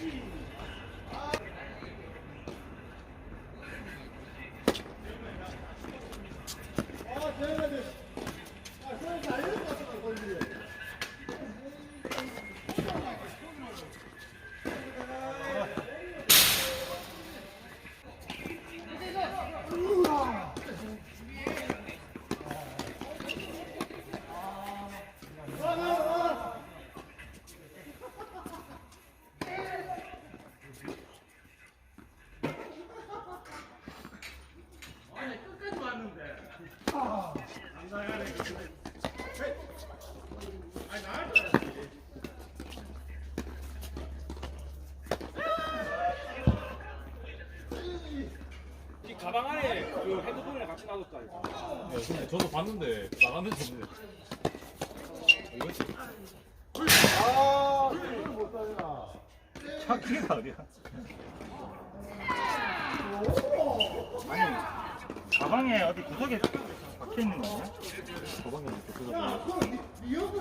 이 가방 안에 그 핸드폰이랑 같이 놔뒀다 이거. 네, 근데 저도 봤는데 나가는 게 없네. 이거지. 아, 이걸 못 살리나. 차키가 어디야? 아니 가방에 어디 구석에 박혀 있는 거 아니야? 가방에 이렇게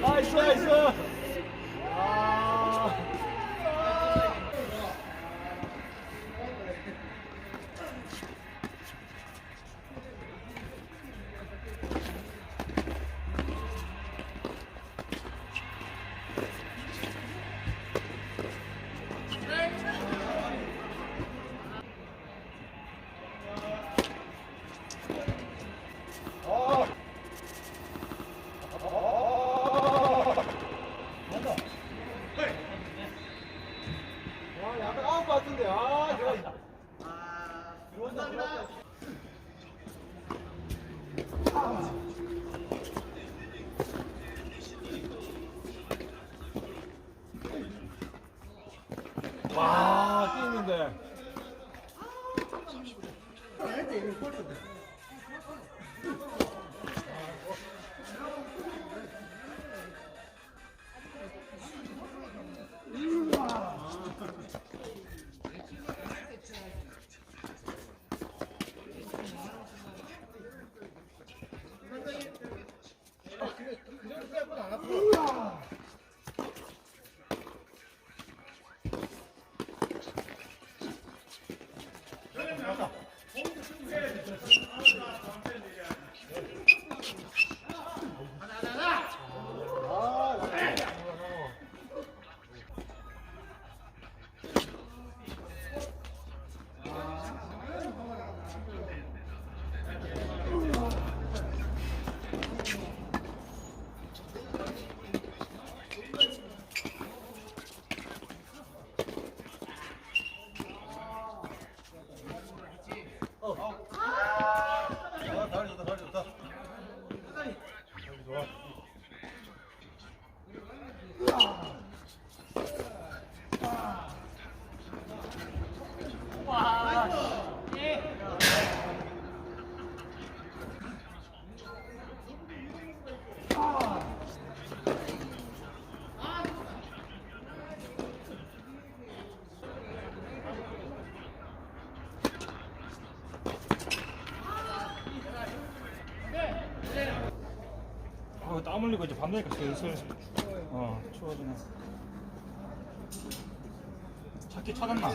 나이스, 약간 아웃 같은데. 아, 내가. 아, 감사합니다. 와, 뛰는데. 아, 이거 꼴 흘리고 이제 밤 되니까 슬슬 어 추워지네. 찾기 찾았나?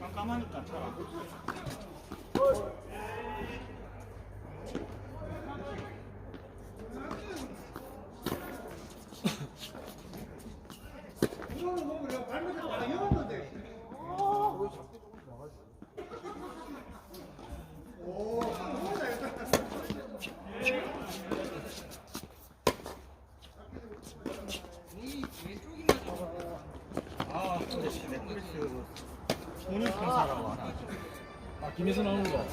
깜깜하니까 차라. 아 근데 씨, 넷플릭스 소년 판사라고 하나 아, 김혜수 나오는 거.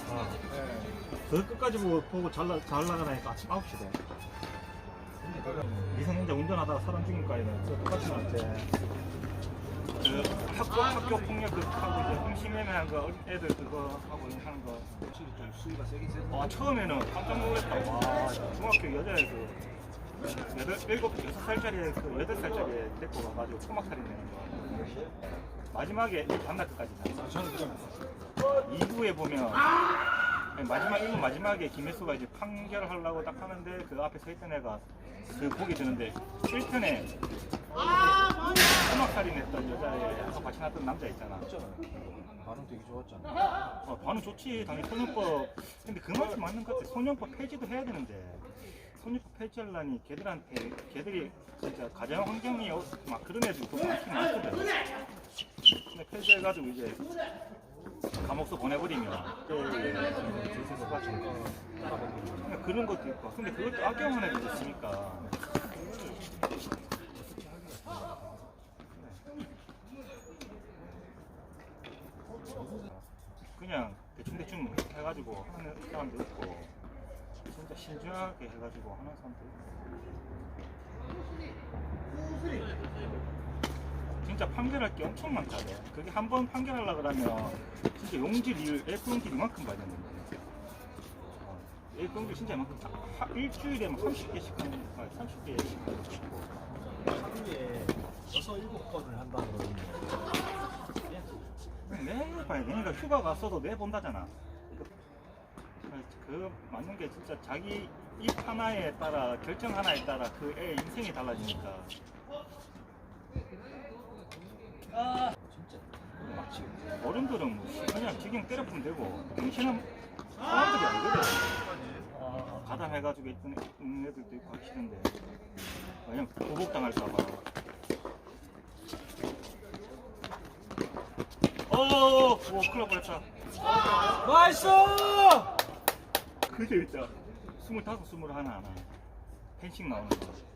그 끝까지 보고, 보고 잘, 나, 잘 나가다니까 아침 9시 돼 미성년자 운전하다가 사람 죽인 거에는 저 똑같이 나왔지 그 학교, 학교 폭력 그 하고 이제 음식매매한 거 애들 그거 하고 하는 거. 확실히 좀 수위가 세긴 세. 와 처음에는 깜짝 놀랐다. 와 중학교 여자애 그 여덟 일곱 여섯 살짜리 그 여덟 살짜리 애 데리고 가가지고 토막살이 내는 거. 마지막에 밤낮 끝까지 다. 저는 그냥 2부에 보면 마지막 1부 마지막에 김혜수가 이제 판결을 하려고 딱 하는데 그 앞에 서 있던 애가 그 보기 드는데 1편에 토막살인 했던 여자애하고 같이 나왔던 남자 있잖아 반응 되게 좋았잖아. 어, 반응 좋지. 당연히 소년법. 근데 그 말이 맞는 것 같아. 소년법 폐지도 해야 되는데. 소년법 폐지하려니 걔들한테, 걔들이 진짜 가정 환경이 어- 막 그런 애들도 많긴 많거든. 근데 폐지해가지고 이제 감옥서 보내버리면 재수가 좀 그냥 그런 것도 있고. 근데 그것도 악용하는 애들도 있으니까. 그냥 대충대충 해가지고 하는 사람도 있고 진짜 신중하게 해가지고 하는 사람도 있고 진짜 판결할 게 엄청 많다 돼. 그게 한 번 판결하려 그러면 진짜 A4 용질 이만큼 봐야 되는데 어, A4 용질 진짜 이만큼 하- 일주일에 막 30개씩 하는 아, 30개씩 하는 거 하루에 여섯 일곱 번을 한다는 거는 매일 봐야 돼. 그러니까 휴가 갔어도 매 본다잖아. 그, 그 맞는 게 진짜 자기 입 하나에 따라 결정 하나에 따라 그 애 인생이 달라지니까. 진짜 막 지금 어른들은 뭐 그냥 지금 때려보면 되고 정신은 사람들이 아니거든. 어, 가담해가지고 있던 애- 애들도 있고 싫은데 그냥 보복당할까봐. 어, 오, 큰일 날 뻔했다. 나이스! 그 재밌다. 스물다섯, 스물하나 하나. 펜싱 나오는 거.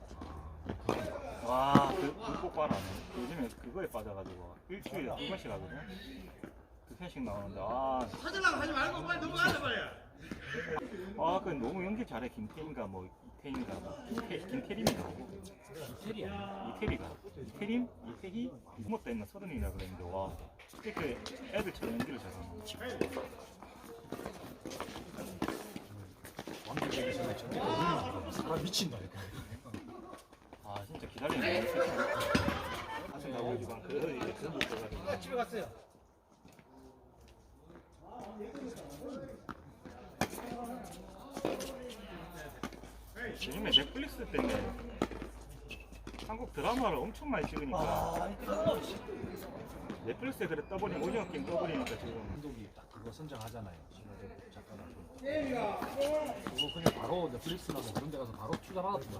와, 그, 물고 봐라. 요즘에 그거에 빠져가지고 일주일에 한 번씩 하거든. 그 편씩 나오는데, 아, 찾으려고 하지 말고 빨리 넘어가자 빨리. 아, 그 너무 연기 잘해. 김태인가 뭐 이태인가 뭐 이태, 김태림이가 이태리야. 이태리가 이태림 이태희 부모때 있나? 서른이나 그랬는데 와, 그렇게 그 애들처럼 연기를 잘하는. 왕기 되기 전에 저렇게 보면 사람 미친다니까. 진짜 기다리는 거 사실 나고 이건 그래서 이제 그런 못 들어가. 집에 갔어요. 요즘에 넷플릭스 때문에 한국 드라마를 엄청 많이 찍으니까 아, 넷플릭스에 그래 떠버리면 오징어 게임 떠버리니까 지금 감독이 딱 그거 선정하잖아요. 신화제 작가랑 그거 그냥 바로 넷플릭스나 뭐 그런 데 가서 바로 투자받았구나.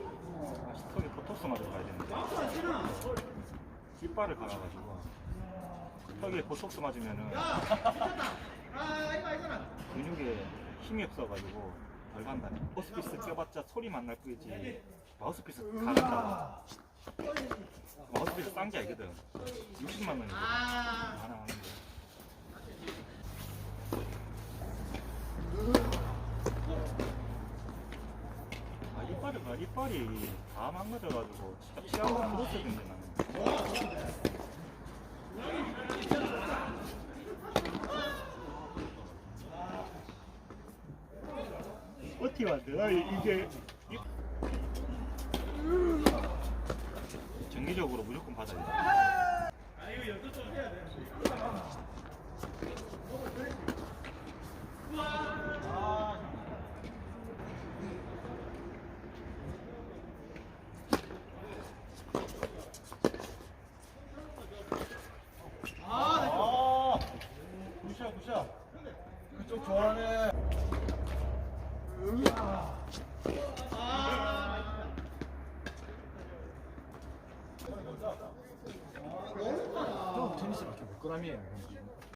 이빨을 갈아가지고 턱에 그 보톡스 맞으면은 근육에 힘이 없어가지고 덜 간다네. 호스피스 껴봤자 소리만 날 뿐이지 마우스피스 갈았다. 마우스피스 싼 게 아니거든. 60만 원이거든. 하나 하는 거 아, 이빨이, 이빨이 다 망가져가지고 진짜 피하고 풀었을 텐데 나. 만들면 아, 이게 정기적으로 무조건 받아야 돼.